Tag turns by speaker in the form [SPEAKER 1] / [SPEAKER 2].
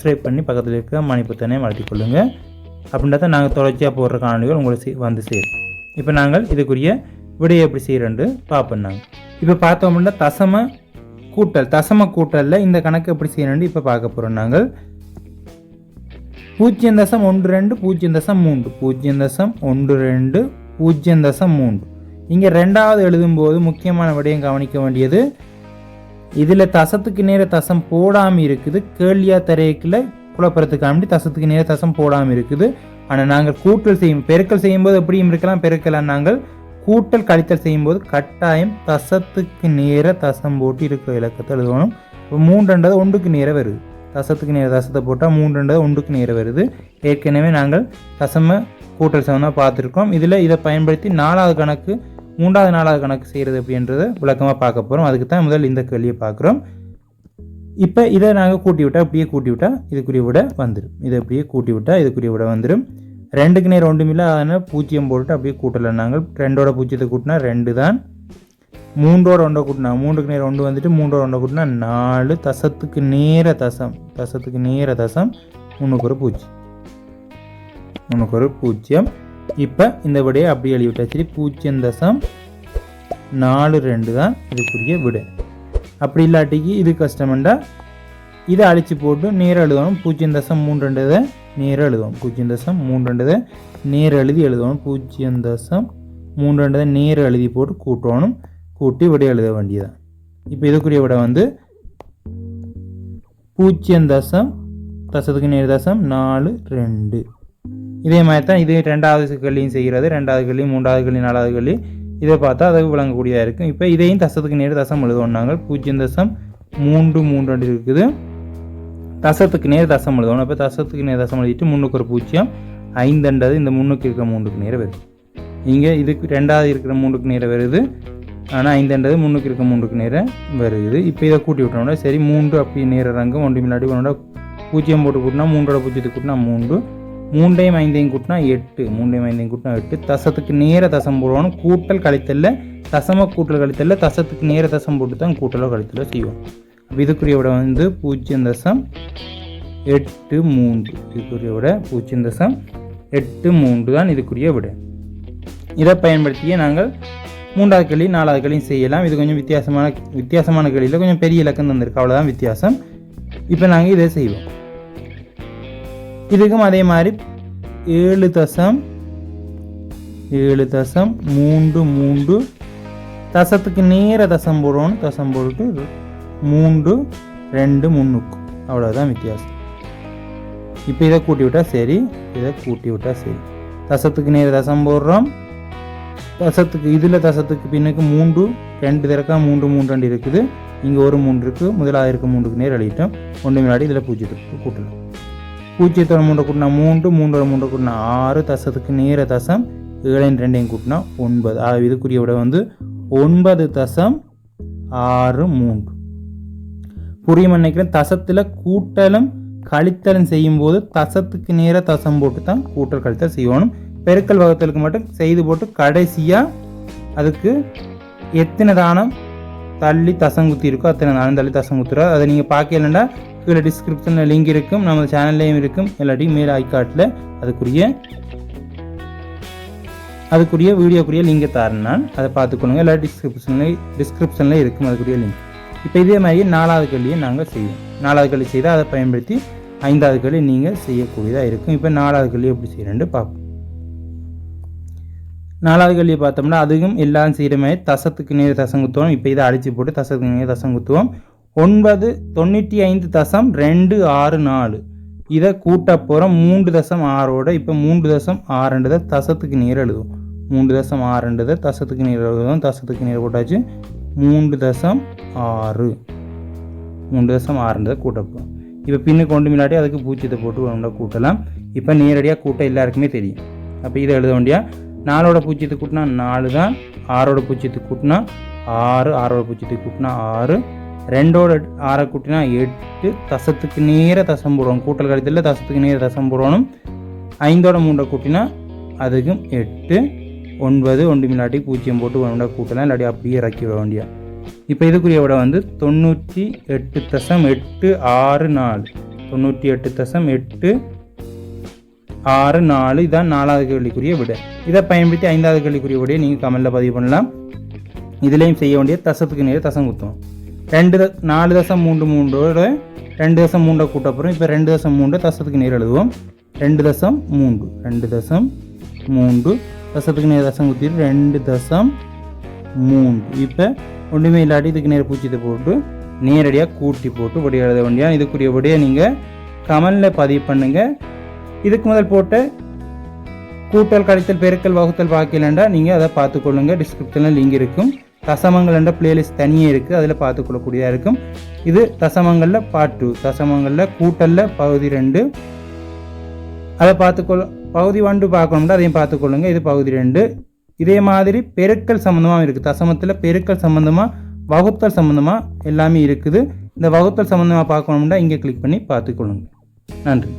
[SPEAKER 1] Subscribe பண்ணி பக்கத்தில் இருக்க மணிப்புத்தனையும் வளர்த்திக் கொள்ளுங்கள் அப்படின்னா தான் நாங்கள் தொடர்ச்சியாக போடுற காணொலிகள் உங்களை வந்து சேரும். இப்போ நாங்கள் இதுக்குரிய விடையை எப்படி செய்கிறேன்ட்டு பார்ப்போம் நாங்கள் இப்போ பார்த்தோம் அப்படின்னா தசம கூட்டல் தசம கூட்டலில் இந்த கணக்கு எப்படி செய்யணும்னு இப்போ பார்க்க போகிறோம் நாங்கள். பூஜ்ஜியம் தசம் ஒன்று ரெண்டு பூஜ்ஜியம் தசம் மூன்று. பூஜ்ஜியம் தசம் ஒன்று ரெண்டு பூஜ்ஜியம் தசம் மூன்று. இங்கே ரெண்டாவது எழுதும்போது முக்கியமான விடயம் கவனிக்க வேண்டியது இதில் தசத்துக்கு நேர தசம் போடாமல் இருக்குது. கேள்வியா தரையக்கில் குழப்பறதுக்காண்டி தசத்துக்கு நேர தசம் போடாமல் இருக்குது. ஆனால் நாங்கள் கூட்டல் செய்யும் பெருக்கல் செய்யும்போது எப்படியும் இருக்கலாம் பெருக்கலாம் நாங்கள் கூட்டல் கழித்தல் செய்யும்போது கட்டாயம் தசத்துக்கு நேர தசம் போட்டு இருக்கிற இலக்கத்தை எழுதணும். இப்போ மூன்றுன்றது ஒன்றுக்கு நேர வருது. தசத்துக்கு நேர தசத்தை போட்டால் மூன்றுன்றது ஒன்றுக்கு நேர வருது. ஏற்கனவே நாங்கள் தசம கூட்டல் சமமாக பார்த்துருக்கோம். இதில் இதை பயன்படுத்தி நாலாவது கணக்கு மூன்றாவது நாலாவது கணக்கு செய்கிறது அப்படின்றத விளக்கமாக பார்க்க போகிறோம் அதுக்கு தான் முதல் இந்த கேள்வியை பார்க்குறோம். இப்போ இதை நாங்கள் கூட்டி விட்டால் அப்படியே கூட்டி விட்டால் இதுக்குரிய விட வந்துடும் இதை அப்படியே கூட்டி விட்டால் இதுக்குரிய விட வந்துடும் ரெண்டுக்கு நேரம் இல்லை அதனால் பூஜ்ஜியம் போட்டு அப்படியே கூட்டலை நாங்கள். ரெண்டோட பூஜ்ஜியத்தை கூட்டினா ரெண்டு தான். மூன்றோட ஒன்றை கூட்டினா மூன்றுக்கு நேரம் ஒன்று வந்துட்டு மூன்றோட ஒன்றை கூட்டினா நாலு. தசத்துக்கு நேர தசம். தசத்துக்கு நேர தசம். முன்னுக்கு ஒரு பூஜ்ஜியம். ஒன்றுக்கு ஒரு பூஜ்ஜியம். இப்போ இந்த விடையை அப்படியே எழுதி விட்டாச்சு பூஜ்ஜியம் தசம் நாலு ரெண்டு தான் இதுக்குரிய விடை. அப்படி இல்லாட்டிக்கு இது கஷ்டமெண்டா இதை அழித்து போட்டு நேராக எழுதணும். பூஜ்ஜியம் தசம் மூன்று ரெண்டதை நேராக எழுதுவோம் பூஜ்ஜியம் தசம் மூன்று ரெண்டதை நேர எழுதி எழுதணும். பூஜ்ஜியம் தசம் மூன்று ரெண்டதை நேர எழுதி போட்டு கூட்டணும். கூட்டி விடை எழுத வேண்டியதான் இப்போ இதுக்குரிய விடை வந்து பூஜ்ஜியம் தசம் தசத்துக்கு நேர் தசம் நாலு ரெண்டு. இதே மாதிரி தான் இது ரெண்டாவது கல்லியும் செய்கிறது ரெண்டாவது கல்லி மூன்றாவது கல்லி நாலாவது கல்லி இதை பார்த்தா அது விளங்கக்கூடியதாக இருக்கும். இப்போ இதையும் தசத்துக்கு நேர் தசம் எழுதுவோம் நாங்கள். பூஜ்ஜியம் தசம் மூன்று மூன்று இருக்குது. தசத்துக்கு நேர் தசம் எழுதணும் இப்போ தசத்துக்கு நேர் தசம் எழுதிட்டு முன்னுக்கு ஒரு பூஜ்ஜியம். ஐந்துன்றது இந்த முன்னுக்கு இருக்கிற மூன்றுக்கு நேரம் வருது. இங்கே இதுக்கு ரெண்டாவது இருக்கிற மூன்றுக்கு நேரம் வருது. ஆனால் ஐந்துன்றது முன்னுக்கு இருக்க மூன்றுக்கு நேரம் வருது. இப்போ இதை கூட்டி விட்டோம்னா சரி மூன்று அப்படி நேர ரங்கம் ஒன்று முன்னாடி ஒன்றோட பூஜ்ஜியம் போட்டு கூட்டினா மூன்றோட பூஜ்ஜியத்துக்கு கூட்டினா மூன்று. மூண்டையும் ஐந்தையும் கூட்டினா எட்டு மூண்டையும் ஐந்தையும் கூட்டினா எட்டு. தசத்துக்கு நேர தசம் போடுவோம் கூட்டல் கழித்தல்ல தசம கூட்டல் கழித்தல்ல தசத்துக்கு நேர தசம் போட்டு தான் கூட்டலோ கழித்தலோ செய்வோம். அப்போ இதுக்குரிய விட வந்து பூஜ்ஜியம் தசம் எட்டு மூன்று. இதுக்குரிய விட பூஜ்ஜியம் தசம் எட்டு மூன்று தான் இதுக்குரிய விட. இதை பயன்படுத்தியே நாங்கள் மூன்றாவது களி நாலாவது களியும் செய்யலாம். இது கொஞ்சம் வித்தியாசமான வித்தியாசமான களியில் கொஞ்சம் பெரிய இலக்கம் தந்திருக்கு. அவ்வளோதான் வித்தியாசம். இப்போ நாங்கள் இதை செய்வோம். இதுக்கும் அதே மாதிரி ஏழு தசம் ஏழு தசம் மூன்று மூன்று. தசத்துக்கு நேர தசம் போடணும் தசம் போட்டுட்டு மூன்று ரெண்டு முன்னுக்கு அவ்வளோதான் வித்தியாசம். இப்போ இதை கூட்டி விட்டால் சரி இதை கூட்டி விட்டால் சரி. தசத்துக்கு நேர தசம் போடுறோம். தசத்துக்கு இதில் தசத்துக்கு பின்னுக்கு மூன்று ரெண்டு திறக்கா மூன்று மூன்று ரெண்டு இருக்குது. இங்கே ஒரு மூன்று இருக்குது முதலாவது இருக்க மூன்றுக்கு நேர் அழிட்டோம் ஒன்று முன்னாடி இதில் பூஜ்ஜியத்துக்கு கூட்டலாம். பூஜ்ஜியத்தோட மூன்று கூட்டினா மூன்று மூன்றோட மூன்று கூட்டினா ஆறு தசத்துக்கு நேர தசம் ஏழையும் ரெண்டையும் கூட்டினா ஒன்பது. ஆக இதுக்குரிய விட வந்து ஒன்பது தசம் ஆறு மூன்று. புரியும் நினைக்கிறேன் தசத்தில் கூட்டலும் கழித்தலும் செய்யும்போது தசத்துக்கு நேர தசம் போட்டு தான் கூட்டல் கழித்தல் செய்யணும். பெருக்கல் வகுத்தலுக்கு மட்டும் செய்து போட்டு கடைசியாக அதுக்கு எத்தனை தானம் தள்ளி தசங்குத்தி இருக்கோ அத்தனை தானம். தள்ளி தசங்குத்துறோம் அதை நீங்கள் பார்க்கலன்னா கீழே டிஸ்கிரிப்ஷனில் லிங்க் இருக்கும். நம்ம சேனல்லையும் இருக்கும். இல்லாட்டி மேல் ஐக்காட்டில் அதுக்குரிய அதுக்குரிய வீடியோக்குரிய லிங்கை தரேன் நான். அதை பார்த்துக்கணுங்க எல்லா டிஸ்கிரிப்ஷன்லேயும் டிஸ்கிரிப்ஷனில் இருக்கும் அதுக்குரிய லிங்க் இப்போ இதே மாதிரி நாலாவது கல்வியை நாங்கள் செய்வோம். நாலாவது கல்வி செய்தால் அதை பயன்படுத்தி ஐந்தாவது கல்வி நீங்கள் செய்யக்கூடியதாக இருக்கும். இப்போ நாலாவது கல்வி எப்படி செய்யணுன்னு பார்ப்போம். நாலாவது கல்வியை பார்த்தோம்னா அதுவும் எல்லாம் செய்கிற மாதிரி தசத்துக்கு நேர் தசம் குத்துவோம் இப்போ இதை அடித்து போட்டு தசத்துக்கு நேர் தசம் குத்துவோம் ஒன்பது தொண்ணூற்றி ஐந்து தசம் ரெண்டு ஆறு நாலு. இதை கூட்ட போகிறோம் மூன்று தசம் ஆறோட இப்போ மூன்று தசம் ஆறுன்றதை தசத்துக்கு நீர் எழுதுவோம். மூன்று தசம் ஆறுன்றதை தசத்துக்கு நீர் எழுதுவோம். தசத்துக்கு நீர் போட்டாச்சு. மூன்று தசம் ஆறு. மூன்று தசம் ஆறுன்றதை கூட்டப்போம் இப்போ பின்னு கொண்டு முன்னாடி அதுக்கு பூச்சியத்தை போட்டு ஒன்றா கூட்டலாம். இப்போ நேரடியாக கூட்ட எல்லாருக்குமே தெரியும். அப்போ இதை எழுத வேண்டியா? நாலோட பூச்சியத்தை கூட்டினா நாலு தான். ஆறோட பூச்சியத்தை கூட்டினா ஆறு. ஆறோட பூச்சியத்தை கூட்டினா ஆறு. ரெண்டோட ஆறை கூட்டினா எட்டு. தசத்துக்கு நேர தசம் போடுவோம். கூட்டல் கழித்தல தசத்துக்கு நேர தசம் போடணும். ஐந்தோட மூண்டை கூட்டினா அதுக்கும் எட்டு. ஒன்பது ஒன்று மில்லாட்டி பூஜ்ஜியம் போட்டு ஒன்றா கூட்டலாம். இல்லாட்டி அப்படியே இறக்கி விட வேண்டிய இப்போ இதுக்குரிய விட வந்து தொண்ணூற்றி எட்டு தசம் எட்டு ஆறு நாலு. தொண்ணூற்றி எட்டு தசம் எட்டு ஆறு நாலு. இதான் நாலாவது கேள்விக்குரிய விடை. இதை பயன்படுத்தி ஐந்தாவது கேள்விக்குரிய விடையை நீங்கள் கமெண்டில் பதிவு பண்ணலாம். இதுலேயும் செய்ய வேண்டிய தசத்துக்கு நேரம் தசம் குத்துவோம் ரெண்டு த நாலு தசம் மூன்று மூன்றோட ரெண்டு தசம் மூன்றை கூட்டப்புறம் இப்போ ரெண்டு தசம் மூன்று தசத்துக்கு நேர் எழுதுவோம். ரெண்டு தசம் மூன்று. ரெண்டு தசம் மூன்று. தசத்துக்கு நேர் தசம் குத்திட்டு ரெண்டு தசம் மூன்று. இப்போ ஒன்றுமே இல்லாட்டி இதுக்கு நேர் பூச்சியத்தை போட்டு நேரடியாக கூட்டி போட்டு விடை எழுத வேண்டியா இதுக்குரிய விடையை நீங்கள் கமலில் பதிவு பண்ணுங்கள் இதுக்கு முதல் போட்ட கூட்டல் கழித்தல் பெருக்கல் வகுத்தல் பாக்கியலண்டா நீங்கள் அதை பார்த்துக்கொள்ளுங்க. டிஸ்கிரிப்ஷனில் லிங்க் இருக்கும். தசமங்கள் என்ற பிளேலிஸ்ட் தனியே இருக்குது அதில் பார்த்துக்கொள்ளக்கூடியதாக இருக்கும். இது தசமங்களில் பார்ட் டூ தசமங்களில் கூட்டலில் பகுதி ரெண்டு. அதை பார்த்துக்கொள்ள பகுதி ஒன்று பார்க்கணும்னா அதையும் பார்த்துக்கொள்ளுங்க. இது பகுதி ரெண்டு. இதே மாதிரி பெருக்கல் சம்மந்தமாக இருக்குது தசமத்தில் பெருக்கல் சம்மந்தமாக வகுத்தல் சம்மந்தமாக எல்லாமே இருக்குது. இந்த வகுத்தல் சம்மந்தமாக பார்க்கணும்னா இங்கே கிளிக் பண்ணி பார்த்துக்கொள்ளுங்க. நன்றி.